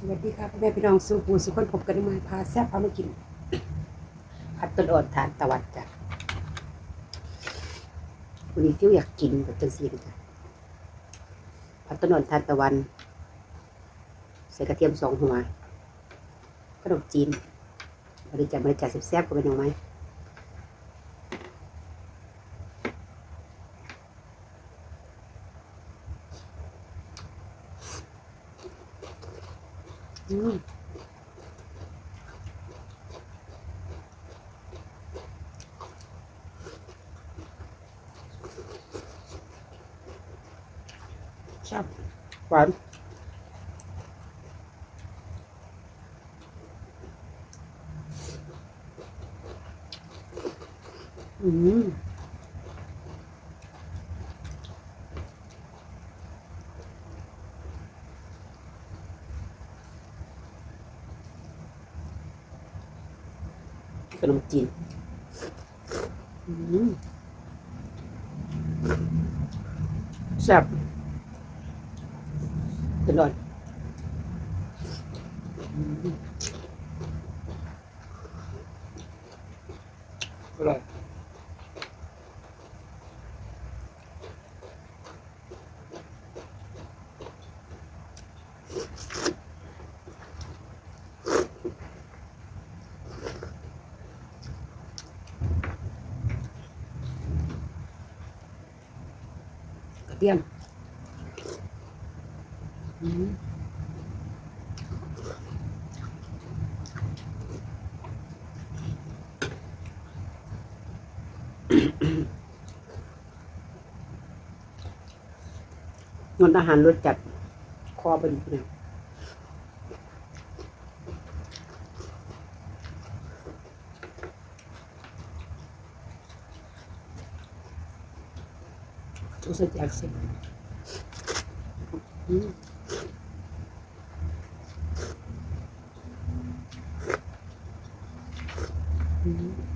สวัสดีค่ะพ่อแม่พี่น้องสุภูสุขคนพบกันมาพาแซ่บเอามากินผัดต้นอ่อนทานตะวันจ้ะวันนี้ฟิวอยากกินแบบต้นซีนจ้ะผัดต้นอ่อนทานตะวัน ใส่กระเทียมสองหัวขนมจีนบริจาคบริจาคแซ่บๆก็เป็นยังไหม ชอบหวาน อืมขนมจีนอืมแซ่บเป็นร้อนอืมอร่อยกระเทียมอืม งดอาหารรสจัดคอเป็นเนี่ยต้องใส่แจ็คสิอืมอืม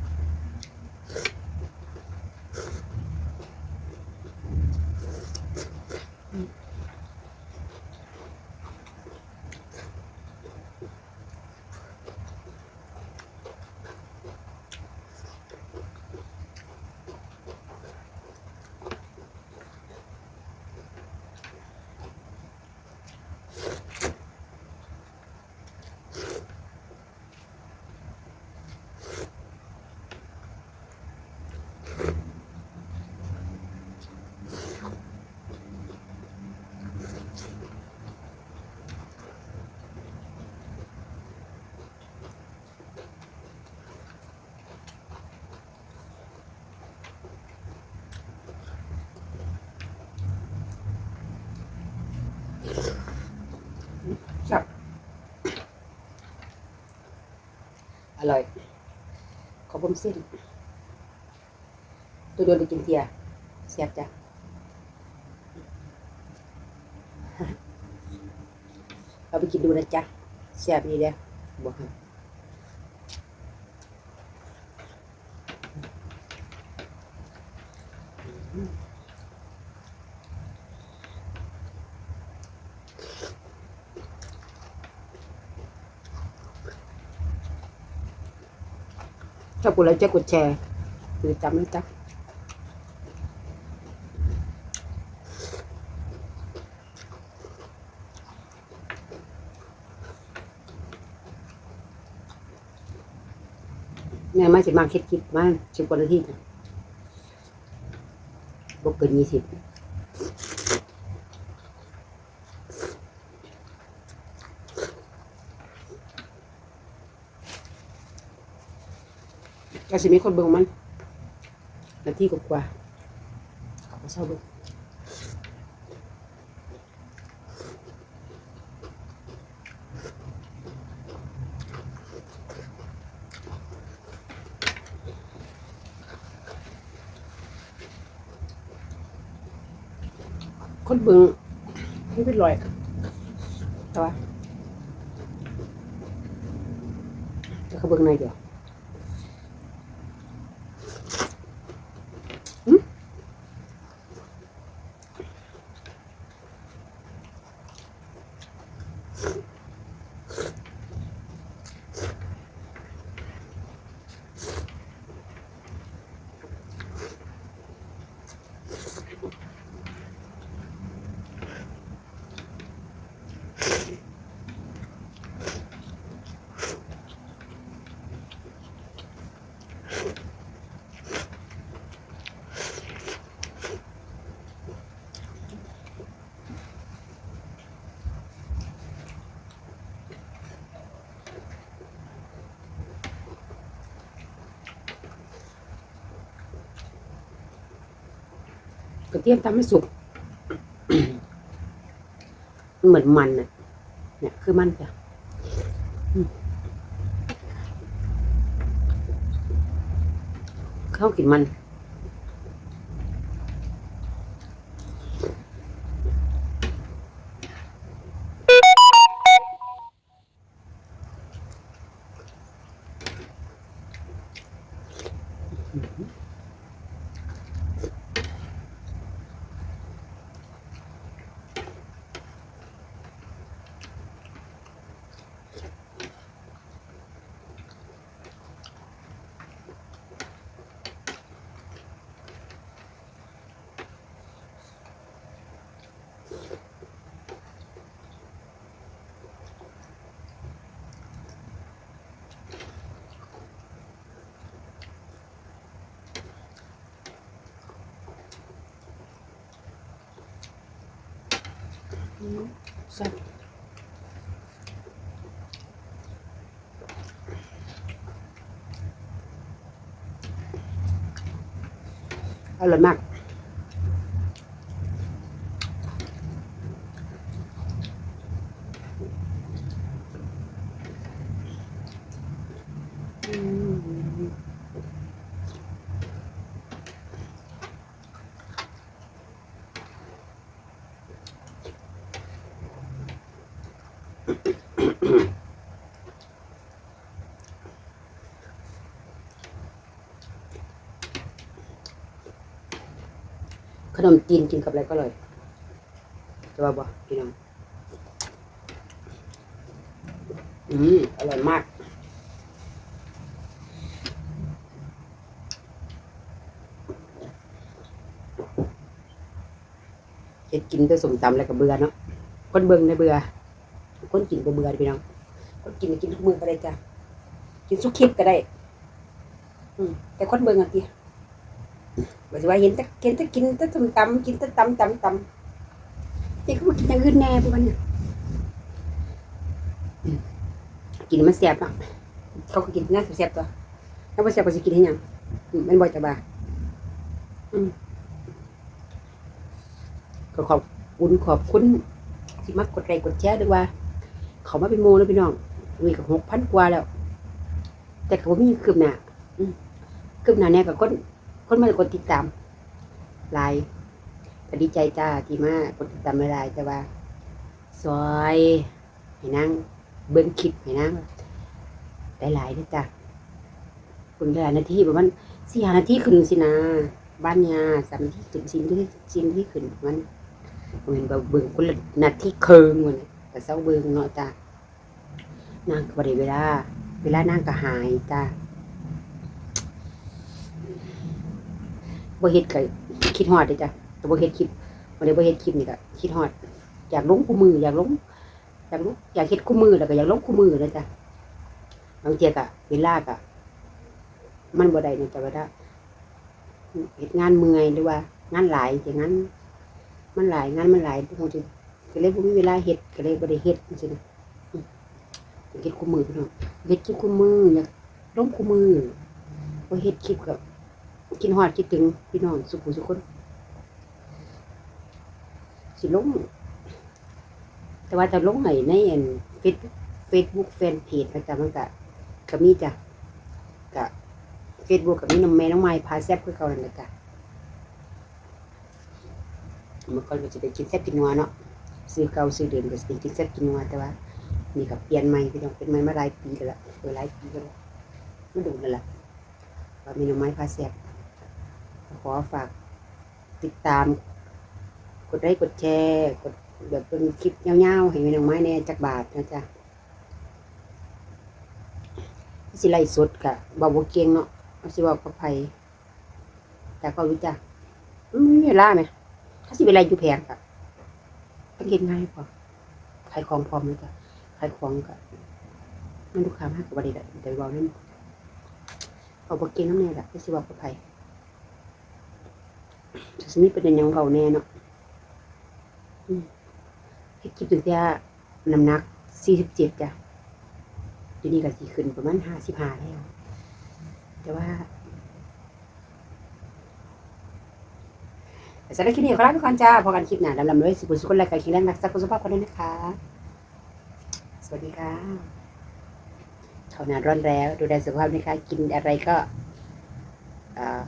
จับ อร่อยขอบคุณเส้น ตัวโดนไปกินเทียเสียบจ้ะเอาไปกินดูนะจ๊ะเสียบดีเด้อบอกให้ ชอบกดไลค์แจ้กดแชร์หรือจำนะจ๊ะแม่ไม่จะมาคิดคิดมาสิบกว่านาทีจ้ะบกเกินยี่สิบ ก็สิมีคนเบิ่งมันนาทีกว่าเขาก็เศร้าเบิ่งคนเบิ่งไม่เป็นไรแต่ว่าจะเขาเบิ่งในอยเดียว กระเทียมทำให้สุกมันเหมือนมันน่ะเนี่ยคือมันจ้ะเข้ากินมัน อืมแซ่บอร่อยมาก อืมข นมจีนกินกับอะไรก็อร่อยจะว่าบ่พี่น้องอืมอร่อยมากเฮ็ดกินแต่สมตำแล้วก็เบื่อเนาะคนเบิ่งได้เบื่อคนกินก็เบื่อพี่น้องคนกินกินทุกมื้อก็ได้จ้ะกินสุกคลิปก็ได้ อืมแต่คนเบิ่งอะ ติบ่สิว่าเห็นแต่เห็นแต่กินแต่สมตำกินแต่ตำตำตำนี่ก็บ่กินอย่างอื่นแน่พวกมันน่ะอืมกินมันแซ่บเนาะเขาก็กินน่าแซ่บตัวถ้าบ่แซ่บก็สิกินให้ยังมันบ่อยจะบาอืมก็ขอบคุณขอบคุณที่มากดไลค์กดแชร์ด้วยว่า เขามาเป็นโมแล้วพี่น้องมีกับหกพันกว่าแล้ว แต่เขาไม่มีคืบหน้าคืบหน้าเนี่ยกับคน คนมากดติดตามไลน์ก็ดีใจจ้าที่มากดติดตามไลน์แต่ว่าซอยให้นั่งเบิ้งคลิปให้นั่งได้หลายๆด้อจ้ะคุณได้หลายนาทีประมาณสี่ห้านาทีขึ้นสินะบ้านยาสามนาทีขึ้นสิ่งที่สิ่งที่ขึ้นมันเหมือนแบบเบิ่งคนละนาทีเคิงมันแต่เศร้าเบิ่งเนาะจ้านางก็บ่ได้เวลา เวลานางก็หายจ้า บ่เฮ็ดก็คิดฮอดเด้จ้ะแต่บ่เฮ็ดคลิปบ่ได้บ่เฮ็ดคลิปนี่ก็คิดฮอด อยากลงคู่มือ อยากลงอยากลงอยากเฮ็ดคู่มือแล้วก็อยากลงคู่มือนะจ้ะบางเทีก็เวลาก็มันบ่ได้นะจ้ะวลาเฮ็ดงานเมื่อยหรือว่า งานหลายอย่างนั้น มันหลายงานมันหลายคนจะก็เลยบ่มีเวลาเฮ็ดก็เลยบ่ได้เฮ็ดจังซี่นะอืมอยากเฮ็ดคู่มือพี่น้องเฮ็ดคลิปคู่มืออยากลงคู่มือบ่เฮ็ดคลิปกับ กินฮอดคิดถึงพี่น้องสุขุสุคนสิลงแต่ว่าจะลงให้ในอัน Facebook Facebook แฟนเพจนะจ๊ะมันก็ก็มีจ้ะก็ Facebook ก็มีน้องแม่น้องไม้พาแซ่บคือเกานั่นแหละจ้ะเมื่อก่อนก็จะเป็นกินแซ่บกินนัวเนาะซื้อเก่าซื้อเดิมก็จะเป็นกินแซ่บกินนัวแต่ว่านี่ก็เปลี่ยนใหม่พี่น้องเป็นใหม่มาหลายปีแล้วละเออหลายปีแล้วไม่ดูแล้วล่ะว่ามีน่อไม้พาแซ่บ ขอฝากติดตาม กดไลค์กดแชร์กดแบบเป็นคลิปยาวๆให้มีหน่อไม้แน่จักบาทนะจ๊ะสิไล่สดกะบ่บ่เก่งเนาะเอาสิเว่ากับไผแต่ก็รู้จักอืมมีเวลาไหมถ้าสิเวลาอยู่แพงก็ต้องเก็บง่ายพอขายของพร้อมเลยจ้ะขายของก็มันลูกค้ามากกว่าเด็นแต่เบานั่นเอาบกินน้ำแน่ละที่สิบอกกับไผ จะมีประเด็นยังเบาแน่เนาะให้คลิปถึงที่น้ำหนักสี่สิบเจ็ดจ้ะอยู่นี่ก็สีขึ้นประมาณห้าสิบห้าแล้ว แต่ว่าสำหรับคลิปนี้ขอลาไปก่อนจ้า พอกันคลิปหน้าลำลำด้วยสิบุญสุขและกายคลิปแรงรักษาคุณสุภาพกันด้วยนะคะ สวัสดีค่ะเขาหนาร้อนแล้ว ดูแลสุขภาพนะคะ กินอะไรก็อ่า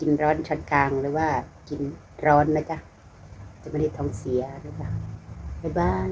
กินร้อนช้อนกลางหรือว่ากินร้อนนะจ๊ะจะไม่ได้ท้องเสียนะจ๊ะบ๊ายบาย